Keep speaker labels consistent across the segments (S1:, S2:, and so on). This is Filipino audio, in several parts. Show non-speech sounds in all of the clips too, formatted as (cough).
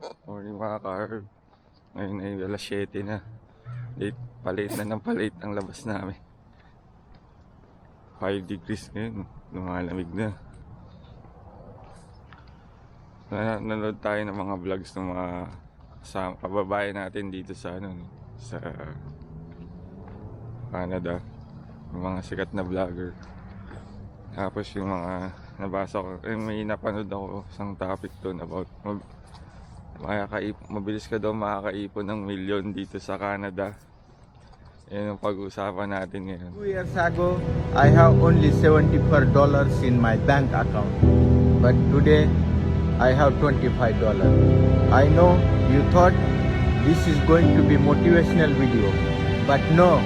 S1: Morning mga ka-herb. Ngayon ay alas 7 na. Late, palit na ng palit ang labas namin. 5 degrees ngayon. Lumalamig na. Na nanood tayo ng mga vlogs ng mga sa kababayan natin dito sa ano no, sa Canada. Yung mga sikat na vlogger. Tapos yung mga nabasa ko, eh, may napanood ako isang topic doon about makakaip, mabilis ka daw makakaipon ng milyon dito sa Canada. Yan ang pag-uusapan natin ngayon.
S2: Two years ago, I have only $74 in my bank account. But today, I have $25. I know you thought this is going to be motivational video. But no,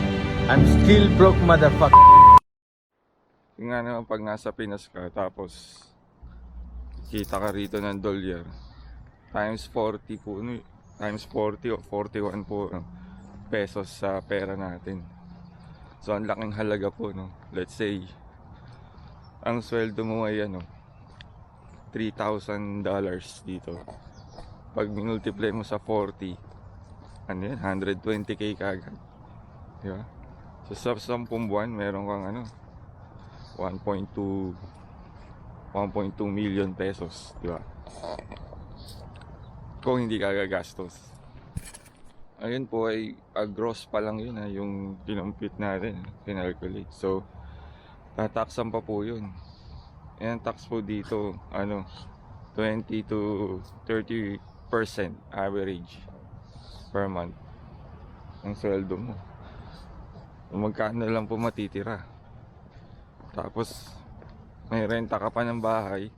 S2: I'm still broke motherfucker.
S1: Yung nga naman pag nasa Pinas ka, tapos kita ka rito ng dolyar, times 40 po, ano, times 40 o 41 po no, pesos sa pera natin. So, ang laking halaga po, no? Let's say, ang sweldo mo ay ano, $3,000 dito. Pag minultiply mo sa 40, ano yan, 120k kagad. Di ba? So, sa 10 buwan, meron kang ano, 1.2 1.2 million pesos, di ba? Kung hindi ka gagastos. Ayun po ay ah, gross pa lang yun ha, yung kinompute natin, kinalculate. So, tataksan pa po yun. Yan tax po dito, ano, 20 to 30 percent average per month ang sweldo mo. Magkano lang po matitira. Tapos, may renta ka pa ng bahay.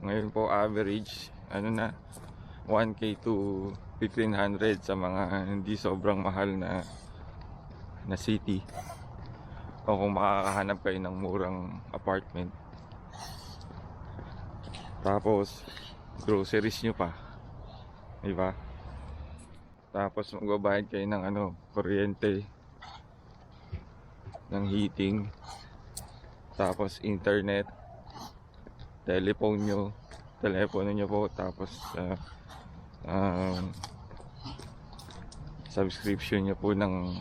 S1: Ngayon po average, ano na, 1k to 1500 sa mga hindi sobrang mahal na na city. O kung makakahanap kayo ng murang apartment. Tapos, groceries nyo pa. Diba? Tapos magbabayad kayo ng ano, kuryente, ng heating, tapos internet, telephone nyo, telepono nyo po, tapos ah, um, subscription nyo po ng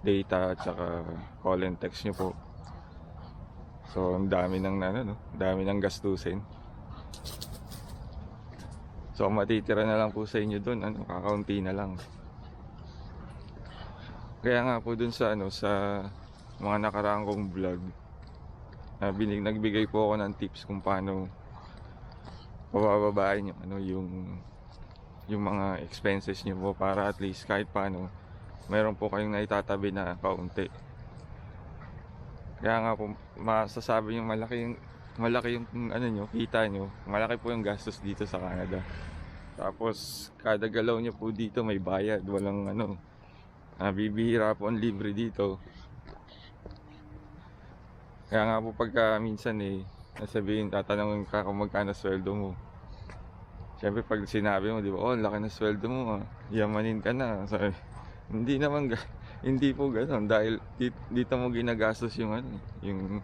S1: data at saka call and text nyo po. So, ang dami ng ano, no? dami ng gastusin. So, matitira na lang po sa inyo doon, ano, kakaunti na lang. Kaya nga po dun sa ano sa mga nakaraang kong vlog, uh, binig, nagbigay po ako ng tips kung paano pabababain yung ano yung yung mga expenses niyo po para at least kahit paano meron po kayong naitatabi na kaunti. Kaya nga po masasabi yung malaki yung malaki yung ano nyo, kita nyo, malaki po yung gastos dito sa Canada. Tapos kada galaw nyo po dito may bayad, walang ano, ah, bibihira po ang libre dito. Kaya nga po pagka minsan eh, nasabihin, tatanungin ka kung magkano sweldo mo. Siyempre pag sinabi mo, di ba, oh, laki ng sweldo mo, ah. yamanin ka na. Sabi, hindi naman, (laughs) hindi po gano'n. Dahil dito, dito mo ginagastos yung ano, yung,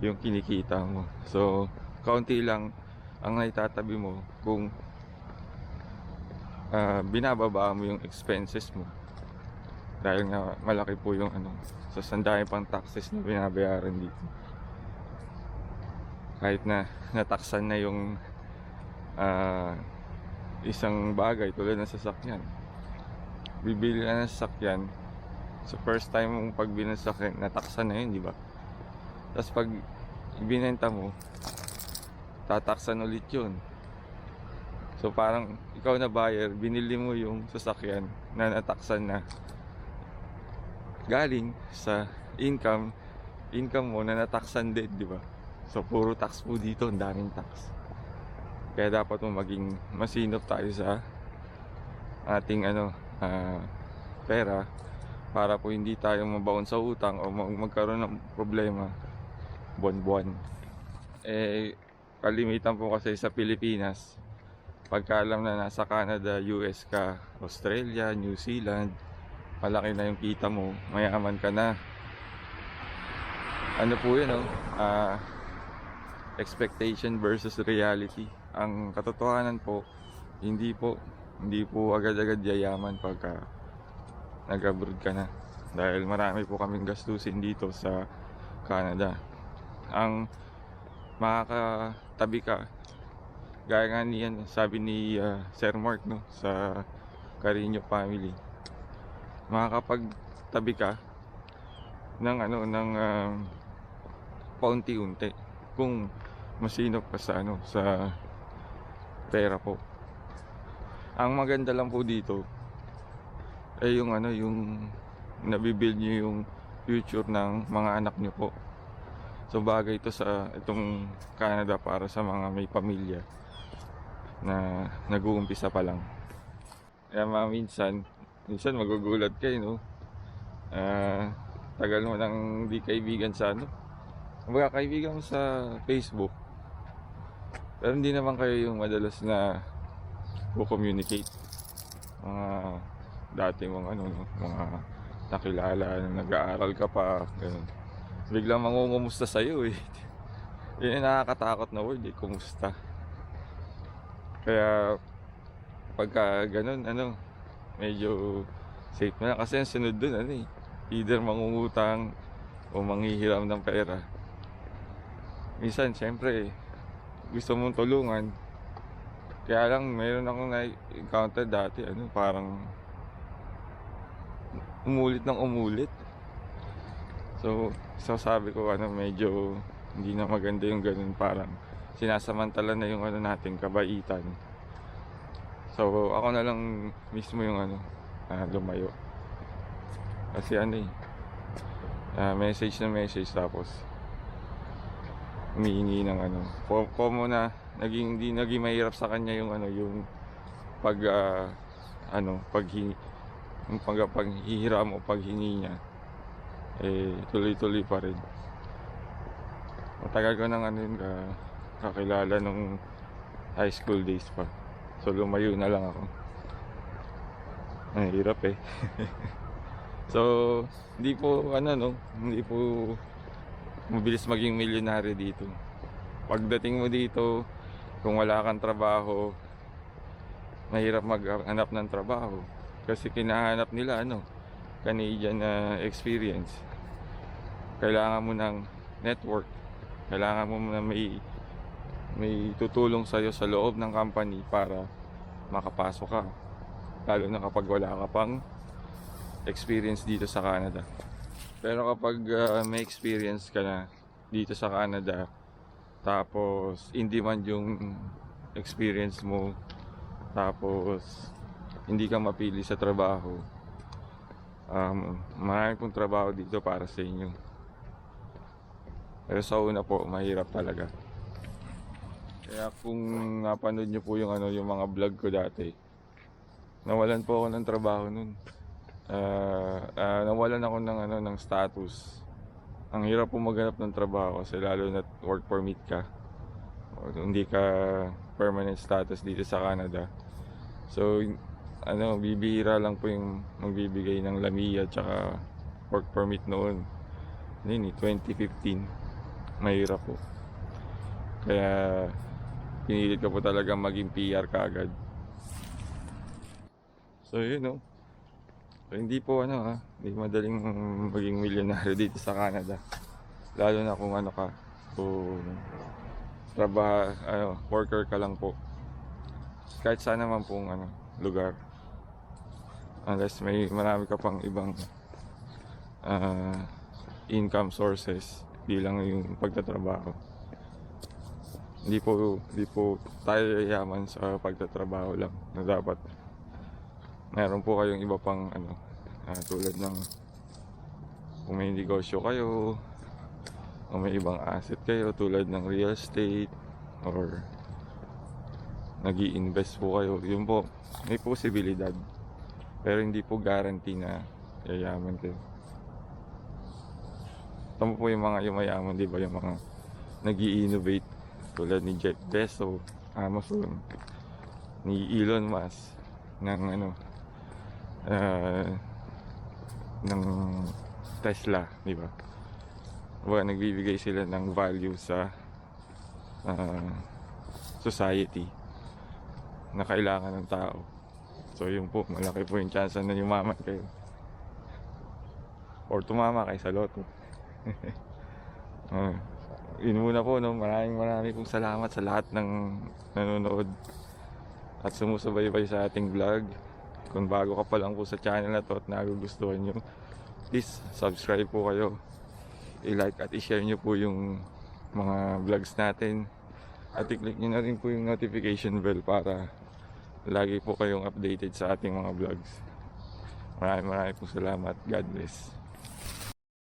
S1: yung kinikita mo. So, kaunti lang ang naitatabi mo kung ah, binababa mo yung expenses mo. Dahil nga malaki po yung ano, sa sandami pang taxes na binabayaran dito. Kahit na nataksan na yung ah, isang bagay tulad ng sasakyan. Bibili ka ng sasakyan, so first time mong pag binasakyan, nataksan na yun, di ba? Tapos pag binenta mo, tataksan ulit yun. So parang ikaw na buyer, binili mo yung sasakyan na nataksan na galing sa income income mo na nataksan din, di ba? So puro tax po dito, ang daming tax. Kaya dapat mo maging masinop tayo sa ating ano ah, pera para po hindi tayo mabaon sa utang o mag- magkaroon ng problema buwan-buwan. Eh, kalimitan po kasi sa Pilipinas, pagka alam na nasa Canada, US ka, Australia, New Zealand, malaki na yung kita mo, mayaman ka na. Ano po yun, oh? Ah, expectation versus reality. Ang katotohanan po, hindi po, hindi po agad-agad yayaman pagka nag-abroad ka na. Dahil marami po kaming gastusin dito sa Canada. Ang makakatabi ka, gaya nga niyan, sabi ni ah, Sir Mark no, sa Carino family, makakapagtabi ka ng ano, ng um, paunti-unti kung masinop ka sa ano, sa pera po. Ang maganda lang po dito ay yung ano, yung nabibuild nyo yung future ng mga anak nyo po. So bagay ito sa itong Canada para sa mga may pamilya na nag-uumpisa pa lang. Kaya mga minsan, minsan magugulat kayo, no? Ah, tagal mo nang di kaibigan sa ano. Kumbaga kaibigan mo sa Facebook. Pero hindi naman kayo yung madalas na communicate Mga dati mong ano, no? mga nakilala, nag-aaral ka pa, ganun. Biglang mangungumusta sa'yo eh. (laughs) Yun yung nakakatakot na word eh, kumusta. Kaya pagka ganun, ano, medyo safe na. Kasi ang sunod dun, ano eh, either mangungutang o manghihiram ng pera. Minsan, syempre, gusto mong tulungan. Kaya lang, mayroon akong na-encounter dati, ano, parang umulit ng umulit. So, so sabi ko, ano, medyo hindi na maganda yung ganun, parang sinasamantala na yung ano natin, kabaitan. So, ako na lang mismo yung ano, ah, lumayo. Kasi ano eh, ah, message na message tapos humihingi ng ano. ko- Komo na naging hindi naging mahirap sa kanya yung ano, yung pag ah, ano, paghingi yung pag paghihiram o paghingi niya eh tuloy-tuloy pa rin. Matagal ko nang ano yun ka, kakilala nung high school days pa. So lumayo na lang ako. Ang hirap eh. (laughs) so, hindi po ano no, hindi po mabilis maging milyonaryo dito. Pagdating mo dito, kung wala kang trabaho, mahirap maghanap ng trabaho. Kasi kinahanap nila ano, Canadian na experience. Kailangan mo ng network. Kailangan mo na may may tutulong sa'yo sa loob ng company para makapasok ka. Lalo na kapag wala ka pang experience dito sa Canada. Pero kapag ah, may experience ka na dito sa Canada, tapos in demand yung experience mo, tapos hindi ka mapili sa trabaho, um, marami pong trabaho dito para sa inyo. Pero sa una po, mahirap talaga. Kaya kung napanood nyo po yung ano yung mga vlog ko dati, nawalan po ako ng trabaho nun. Ah, ah, nawalan ako ng ano ng status. Ang hirap po maghanap ng trabaho kasi lalo na work permit ka. Hindi ka permanent status dito sa Canada. So ano, bibihira lang po yung magbibigay ng Lamia tsaka work permit noon. Yun eh, 2015. Mahirap po. Kaya pinilit ko po talaga maging PR kaagad. So yun no. Hindi po ano ha, hindi madaling maging milyonaryo dito sa Canada. Lalo na kung ano ka, kung trabaho, ano, worker ka lang po. Kahit saan naman pong ano, lugar. Unless may marami ka pang ibang ah, income sources, di lang yung pagtatrabaho. Hindi po, hindi po tayo yayaman sa pagtatrabaho lang na dapat meron po kayong iba pang ano ah, tulad ng kung may negosyo kayo o may ibang asset kayo tulad ng real estate or nag invest po kayo yun po may posibilidad. Pero hindi po guarantee na yayaman kayo. Tama po yung mga yumayaman di ba yung mga nag innovate tulad ni Jeff Bezos Amazon ni Elon Musk ng ano ah, ng Tesla, di ba? Diba, nagbibigay sila ng value sa ah, society na kailangan ng tao. So yun po, malaki po yung chance na yumaman kayo. Or tumama kayo sa loto. (laughs) Ah, yun muna po, no? maraming maraming pong salamat sa lahat ng nanonood at sumusubaybay sa ating vlog. Kung bago ka pa lang po sa channel na to at nagugustuhan nyo, please subscribe po kayo. I-like at i-share nyo po yung mga vlogs natin. At i-click nyo na rin po yung notification bell para lagi po kayong updated sa ating mga vlogs. Maraming maraming po salamat. God bless.